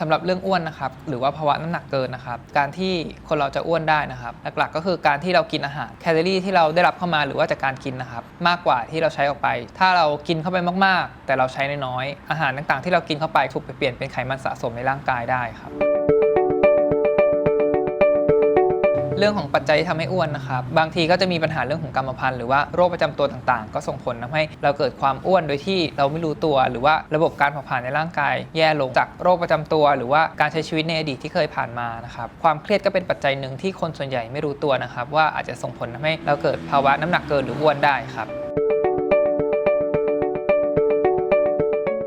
สำหรับเรื่องอ้วนนะครับหรือว่าภาวะน้ำหนักเกินนะครับการที่คนเราจะอ้วนได้นะครับหลักๆก็คือการที่เรากินอาหารแคลอรี่ที่เราได้รับเข้ามาหรือว่าจากการกินนะครับมากกว่าที่เราใช้ออกไป ถ้าเรากินเข้าไปมากๆ แต่เราใช้น้อยๆอาหารต่างๆ ที่เรากินเข้าไปถูกไปเปลี่ยนเป็นไขมันสะสมในร่างกายได้ครับ เรื่องของปัจจัยที่ทำให้อ้วนนะครับบางทีก็จะมีปัญหาเรื่องของกรรมพันธุ์หรือว่าโรคประจำตัวต่างๆ ก็ส่งผลทำให้เราเกิดความอ้วนโดยที่เราไม่รู้ตัว หรือว่าระบบการเผาผลาญในร่างกาย แย่ลงจากโรคประจำตัว หรือว่าการใช้ชีวิตในอดีตที่เคยผ่านมานะครับความเครียดก็เป็นปัจจัยหนึ่งที่คนส่วนใหญ่ไม่รู้ตัวนะครับว่าอาจจะส่งผลทำให้เราเกิดภาวะน้ำหนักเกินหรืออ้วนได้ครับ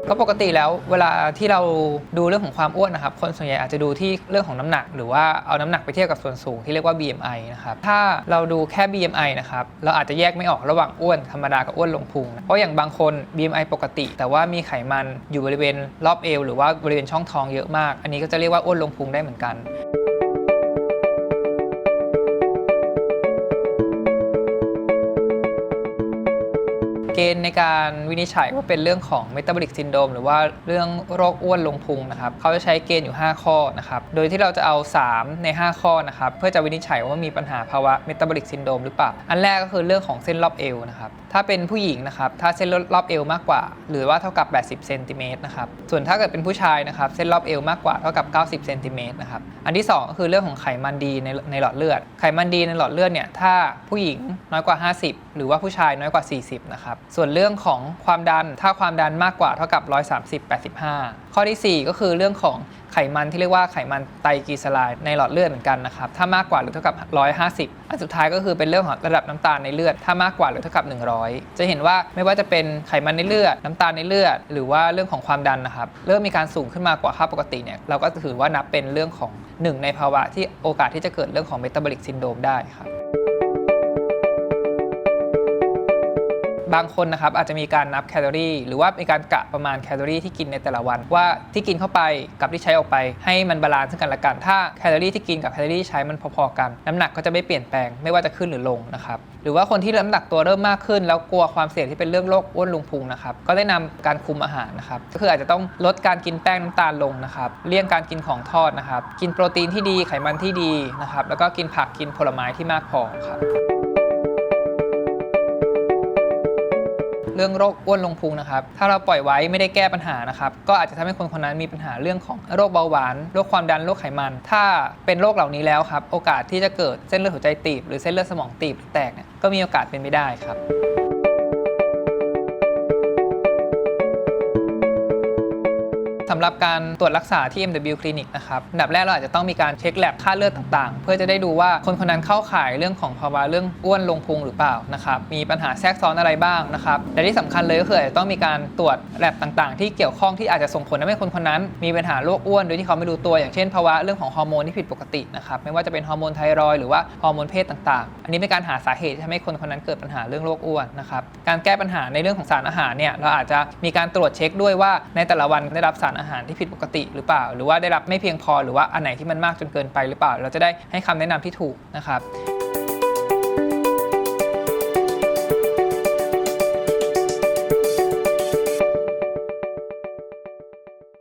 ก็ปกติแล้วเวลาที่เราดูเรื่องของความอ้วนนะครับ คนส่วนใหญ่อาจจะดูที่เรื่องของน้ำหนัก หรือว่าเอาน้ำหนักไปเทียบกับส่วนสูงที่เรียกว่า BMI นะครับ ถ้าเราดูแค่ BMI นะครับ เราอาจจะแยกไม่ออกระหว่างอ้วนธรรมดากับอ้วนลงพุง เพราะอย่างบางคน BMI ปกติ แต่ว่ามีไขมันอยู่บริเวณรอบเอวหรือว่าบริเวณช่องท้องเยอะมาก อันนี้ก็จะเรียกว่าอ้วนลงพุงได้เหมือนกัน เกณฑ์ในการวินิจฉัยว่าเป็นเรื่องของ metabolic syndrome หรือว่าเรื่องโรคอ้วนลงพุงนะครับเขาจะใช้เกณฑ์อยู่ 5 ข้อนะครับโดยที่เราจะเอา 3 ใน 5 ข้อนะครับเพื่อจะวินิจฉัยว่ามีปัญหาภาวะ metabolic syndrome หรือเปล่า อันแรกก็คือเรื่องของเส้นรอบเอวนะครับถ้าเป็นผู้หญิงนะครับถ้าเส้นรอบเอวมากกว่า หรือว่าเท่ากับ 80เซนติเมตรนะครับส่วนถ้าเกิดเป็นผู้ชายนะครับเส้นรอบเอวมากกว่าเท่ากับ 90เซนติเมตรนะครับอันที่ 2 ก็คือเรื่องของไขมันดีในในหลอดเลือด ไขมันดีในหลอดเลือดเนี่ยถ้าผู้หญิงน้อยกว่า 50 หรือว่าผู้ชายน้อยกว่า 40นะครับส่วนเรื่องของความดันถ้าความดันมากกว่าเท่ากับ 130 85 ข้อทีสี่ 4 ก็คือเรื่องของไขมันที่เรียกว่าไขมันไตรกลีเซอไรด์ในหลอดเลือดเหมือนกันนะครับถ้ามากกว่าหรือเท่ากับ 150 อันสุดท้ายก็คือเป็นเรื่องของระดับน้ำตาลในเลือด ถ้ามากกว่าหรือเท่ากับ 100 จะเห็นว่าไม่ว่าจะเป็นไขมันในเลือด น้ำตาลในเลือด หรือว่าเรื่องของความดันนะครับเริ่มมีการสูงขึ้นมากว่าค่าปกติเนี่ยเราก็ถือว่านับเป็นเรื่องของหนึ่งในภาวะที่โอกาสที่จะเกิดเรื่องของเมตาบอลิกซินโดรมได้ครับ บางคนนะครับอาจจะมีการนับแคลอรี่หรือว่ามีการกะประมาณแคลอรี่ที่กินในแต่ละวัน ว่าที่กินเข้าไปกับที่ใช้ออกไป ให้มันบาลานซ์ซึ่งกันและกัน ถ้าแคลอรี่ที่กินกับแคลอรี่ใช้มันพอๆกันน้ำหนักก็จะไม่เปลี่ยนแปลงไม่ว่าจะขึ้นหรือลงนะครับหรือว่าคนที่น้ำหนักตัวเริ่มมากขึ้น แล้วกลัวความเสี่ยงที่เป็นเรื่องโรคอ้วนลุงพุงนะครับก็ได้นำการคุมอาหารนะครับก็คืออาจจะต้องลดการกินแป้งน้ำตาลลงนะครับเลี่ยงการกินของทอดนะครับกินโปรตีนที่ดีไขมันที่ดีนะครับแล้วก็กินผักกินผลไม้ที่มากพอครับ เรื่องโรคอ้วนลงพุงนะครับ ถ้าเราปล่อยไว้ไม่ได้แก้ปัญหานะครับ ก็อาจจะทำให้คนคนนั้นมีปัญหาเรื่องของโรคเบาหวาน โรคความดัน โรคไขมัน ถ้าเป็นโรคเหล่านี้แล้วครับ โอกาสที่จะเกิดเส้นเลือดหัวใจตีบ หรือเส้นเลือดสมองตีบหรือแตกเนี่ย ก็มีโอกาสเป็นไปได้ครับ สำหรับการตรวจรักษาที่ MW Clinic นะครับอันดับแรกเราอาจจะต้องมีการเช็คแลบค่าเลือดต่างๆ เพื่อจะได้ดูว่าคนคนนั้นเข้าข่ายเรื่องของภาวะเรื่องอ้วนลงพุงหรือเปล่านะครับมีปัญหาแทรกซ้อนอะไรบ้างนะครับและที่สำคัญเลยก็คืออาจจะต้องมีการตรวจแลบต่างๆ ที่เกี่ยวข้องที่อาจจะส่งผลทำให้คนคนนั้น มีปัญหาโรคอ้วนโดยที่เขาไม่รู้ตัว อย่างเช่นภาวะเรื่องของฮอร์โมนที่ผิดปกตินะครับไม่ว่าจะเป็นฮอร์โมนไทรอยหรือว่าฮอร์โมนเพศต่างๆ อันนี้เป็นการหาสาเหตุที่ทำให้คนคนนั้นเกิดปัญหาเรื่องโรคอ้วนนะครับการแก้ปัญหาในเรื่องของสารอาหารเนี่ยเราอาจจะมีการตรวจเช็คด้วยว่าในแต่ละวันได้รับสารอาหารที่ผิดปกติหรือเปล่า หรือว่าได้รับไม่เพียงพอหรือว่าอันไหนที่มันมากจนเกินไปหรือเปล่า เราจะได้ให้คำแนะนำที่ถูกนะครับ